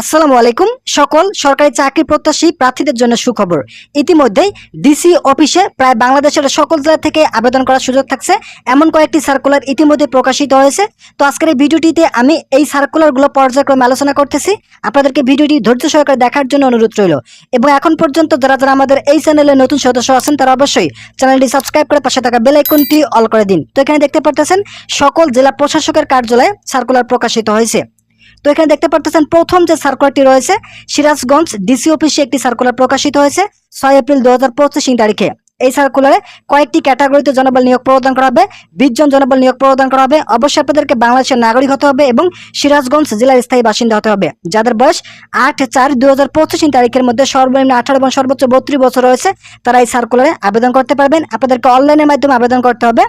আসসালামু আলাইকুম। সকল সরকারি চাকরি প্রত্যাশী প্রার্থীদের জন্য সুখবর। ইতিমধ্যেই ডিসি অফিসে প্রায় বাংলাদেশের সকল জেলা থেকে আবেদন করার সুযোগ থাকছে। এমন কয়েকটি সার্কুলার ইতিমধ্যে প্রকাশিত হয়েছে। তো আজকের এই ভিডিওটিতে আমি এই সার্কুলারগুলো পর্যায়ক্রমে আলোচনা করতেছি। আপনাদেরকে ভিডিওটি ধৈর্য সহকারে দেখার জন্য অনুরোধ রইল। এবং এখন পর্যন্ত যারা যারা আমাদের এই চ্যানেলে নতুন সদস্য আছেন, তারা অবশ্যই চ্যানেলটি সাবস্ক্রাইব করে পাশে থাকা বেল আইকনটি অল করে দিন। তো এখানে দেখতে পারতেছেন, সকল জেলা প্রশাসকের কার্যালয়ে সার্কুলার প্রকাশিত হয়েছে। তো এখানে দেখতে পারতেছেন প্রথম যে সার্কুলারটি রয়েছে, সিরাজগঞ্জ ডিসি অফিসে একটি সার্কুলার প্রকাশিত হয়েছে ছয় এপ্রিল দু হাজার পঁচিশ তারিখে। এই সার্কুলারে কয়েকটি ক্যাটাগরিতে জনবল নিয়োগ প্রদান করা হবে, বিশ জন জনবল নিয়োগ প্রদান করা হবে। অবশ্যই আপনাদেরকে বাংলাদেশের নাগরিক হতে হবে এবং সিরাজগঞ্জ জেলার স্থায়ী বাসিন্দা হতে হবে। যাদের বয়স আট চার দু হাজার তারিখের মধ্যে সর্বনিম্ন আঠারো এবং সর্বোচ্চ বত্রিশ বছর রয়েছে, তারা এই সার্কুলারে আবেদন করতে পারবেন। আপনাদেরকে অনলাইনের মাধ্যমে আবেদন করতে হবে।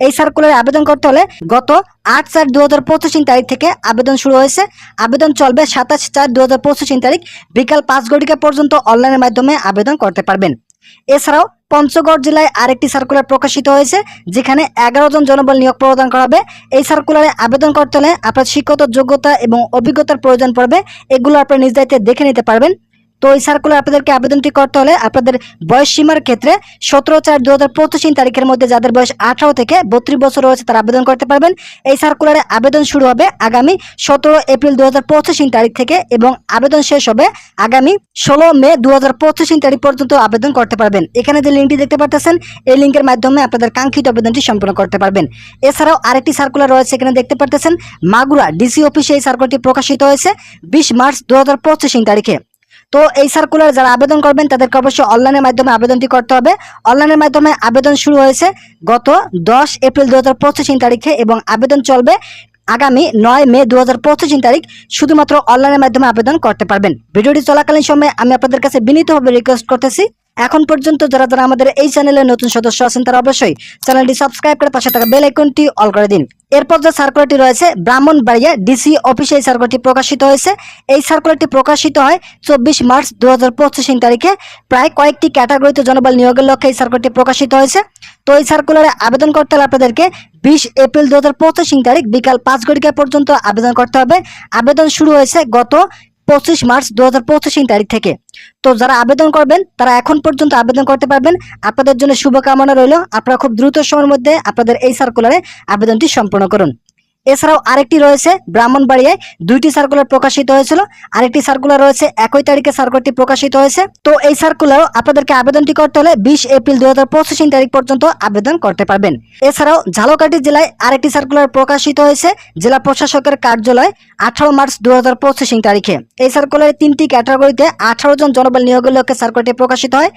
এই সার্কুলারে আবেদন করতে হলে গত আট চার দু হাজার পঁচিশ তারিখ থেকে আবেদন শুরু হয়েছে। আবেদন চলবে সাতাশ চার দু হাজার পঁচিশ তারিখ বিকাল পাঁচ ঘটিকা পর্যন্ত অনলাইনের মাধ্যমে আবেদন করতে পারবেন। এছাড়াও পঞ্চগড় জেলায় আরেকটি সার্কুলার প্রকাশিত হয়েছে, যেখানে এগারো জন জনবল নিয়োগ প্রদান করা হবে। এই সার্কুলারে আবেদন করতে হলে আপনার শিক্ষত যোগ্যতা এবং অভিজ্ঞতার প্রয়োজন পড়বে। এগুলো আপনার নিজ দায়িত্বে দেখে নিতে পারবেন। তো এই সার্কুলার আপনাদেরকে আবেদনটি করতে হলে আপনাদের বয়স সীমার ক্ষেত্রে সতেরো চার দু হাজার পঁচিশ তারিখের মধ্যে যাদের বয়স আঠারো থেকে বত্রিশ বছর রয়েছে তারা আবেদন করতে পারবেন। এই সার্কুলারে আবেদন শুরু হবে আগামী সতেরো এপ্রিল দু হাজার পঁচিশ তারিখ থেকে এবং আবেদন শেষ হবে আগামী ষোলো মে দু হাজার পঁচিশ তারিখ পর্যন্ত আবেদন করতে পারবেন। এখানে যে লিঙ্কটি দেখতে পাচ্ছেন এই লিঙ্কের মাধ্যমে আপনাদের কাঙ্ক্ষিত আবেদনটি সম্পন্ন করতে পারবেন। এছাড়াও আরেকটি সার্কুলার রয়েছে, এখানে দেখতে পাচ্ছেন মাগুরা ডিসি অফিসে এই সার্কুলারটি প্রকাশিত হয়েছে বিশ মার্চ দু হাজার পঁচিশ তারিখে। তো এই সার্কুলার যারা আবেদন করবেন, তাদেরকে অবশ্যই অনলাইনের মাধ্যমে আবেদনটি করতে হবে। অনলাইনের মাধ্যমে আবেদন শুরু হয়েছে গত দশ এপ্রিল দু হাজার পঁচিশ তারিখে এবং আবেদন চলবে আগামী নয় মে দু হাজার পঁচিশ তারিখ। শুধুমাত্র অনলাইনের মাধ্যমে আবেদন করতে পারবেন। ভিডিওটি চলাকালীন সময়ে আমি আপনাদের কাছে বিনীতভাবে রিকোয়েস্ট করতেছি এখন পর্যন্ত যারা যারা আমাদের এই চ্যানেলে নতুন সদস্য আছেন, তারা অবশ্যই চ্যানেলটি সাবস্ক্রাইব করে পাশে থাকা বেল আইকনটি অল করে দিন। এরপর যে সার্কুলারটি রয়েছে, ব্রাহ্মণবাড়িয়া ডিসি অফিসে এই সার্কুলারটি প্রকাশিত হয়েছে। এই সার্কুলারটি প্রকাশিত হয় চব্বিশ মার্চ দু হাজার পঁচিশ তারিখে। প্রায় কয়েকটি ক্যাটাগরিতে জনবল নিয়োগের লক্ষ্যে এই সার্কুলারটি প্রকাশিত হয়েছে। তো এই সার্কুলারে আবেদন করতে হলে আপনাদেরকে বিশ এপ্রিল দু হাজার পঁচিশ তারিখ বিকাল পাঁচ ঘটিকা পর্যন্ত আবেদন করতে হবে। আবেদন শুরু হয়েছে গত পঁচিশ মার্চ দু হাজার পঁচিশ তারিখ থেকে। তো যারা আবেদন করবেন, তারা এখন পর্যন্ত আবেদন করতে পারবেন। আপনাদের জন্য শুভকামনা রইল। আপনারা খুব দ্রুত সময়ের মধ্যে আপনাদের এই সার্কুলারে আবেদনটি সম্পূর্ণ করুন। এছাড়াও আরেকটি রয়েছে ব্রাহ্মণবাড়িয়ায়। দুইটি সার্কুলার প্রকাশিত হয়েছিল। আরেকটি সার্কুলার রয়েছে একই তারিখে সার্কুলারটি প্রকাশিত হয়েছে। তো এই সার্কুলারও আপনাদেরকে আবেদনটি করতে হলে বিশ এপ্রিল দু হাজার পঁচিশ তারিখ পর্যন্ত আবেদন করতে পারবেন। এছাড়াও ঝালকাঠি জেলায় আরেকটি সার্কুলার প্রকাশিত হয়েছে জেলা প্রশাসকের কার্যালয় আঠারো মার্চ দু হাজার পঁচিশ তারিখে। এই সার্কুলারে তিনটি ক্যাটাগরিতে আঠারো জন জনবল নিয়োগের লক্ষ্যে সার্কুলারটি প্রকাশিত হয়।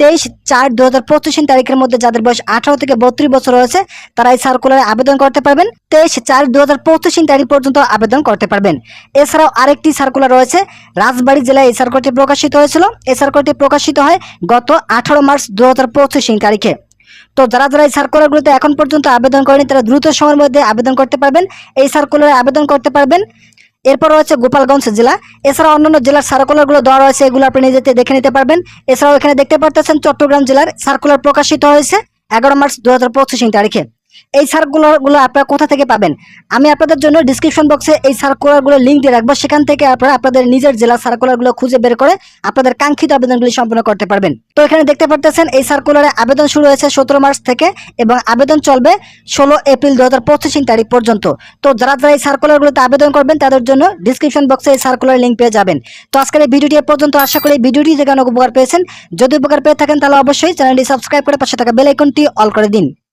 তেইশ চার দু হাজার পঁচিশ তারিখের মধ্যে যাদের বয়স আঠারো থেকে বত্রিশ বছর রয়েছে, তারা এই সার্কুলারে আবেদন করতে পারবেন। তেইশ চার দু হাজার পঁচিশ তারিখ পর্যন্ত আবেদন করতে পারবেন। এছাড়াও আরেকটি সার্কুলার রয়েছে, রাজবাড়ী জেলায় এই সার্কুলারটি প্রকাশিত হয়েছিল। এই সার্কুলারটি প্রকাশিত হয় গত আঠারো মার্চ দু হাজার পঁচিশ তারিখে। তো যারা যারা এই সার্কুলারগুলোতে এখন পর্যন্ত আবেদন করেনি, তারা দ্রুত সময়ের মধ্যে আবেদন করতে পারবেন। এই সার্কুলারে আবেদন করতে পারবেন এরপর রয়েছে গোপালগঞ্জ জেলা। এছাড়া অন্যান্য জেলার সার্কুলারগুলো দেওয়া রয়েছে, এগুলো আপনি নিজেতে দেখে নিতে পারবেন। এছাড়াও এখানে দেখতে পারতেছেন চট্টগ্রাম জেলার সার্কুলার প্রকাশিত হয়েছে এগারো মার্চ দু হাজার পঁচিশ তারিখে। এই সার্কুলারগুলো আপনারা কোথা থেকে পাবেন? আমি আপনাদের জন্য ডিসক্রিপশন বক্সে এই সার্কুলারগুলো লিঙ্ক দিয়ে রাখব। সেখান থেকে আপনারা আপনাদের নিজের জেলার সার্কুলারগুলো খুঁজে বের করে আপনাদের কাঙ্ক্ষিত আবেদনগুলি সম্পন্ন করতে পারবেন। তো এখানে দেখতে পারতেছেন, এই সার্কুলারে আবেদন শুরু হয়েছে সতেরো মার্চ থেকে এবং আবেদন চলবে ষোলো এপ্রিল দু হাজার পঁচিশ তারিখ পর্যন্ত। তো যারা যারা এই সার্কুলারগুলোতে আবেদন করবেন, তাদের জন্য ডিসক্রিপশন বক্সে এই সার্কুলার লিঙ্ক পেয়ে যাবেন। তো আজকের এই ভিডিওটি পর্যন্ত। আশা করি ভিডিওটি থেকে অনেক উপকার পেয়েছেন, যদি উপকার পেয়ে থাকেন, তাহলে অবশ্যই চ্যানেলটি সাবস্ক্রাইব করে পাশে থাকা বেল আইকনটি অল করে দিন।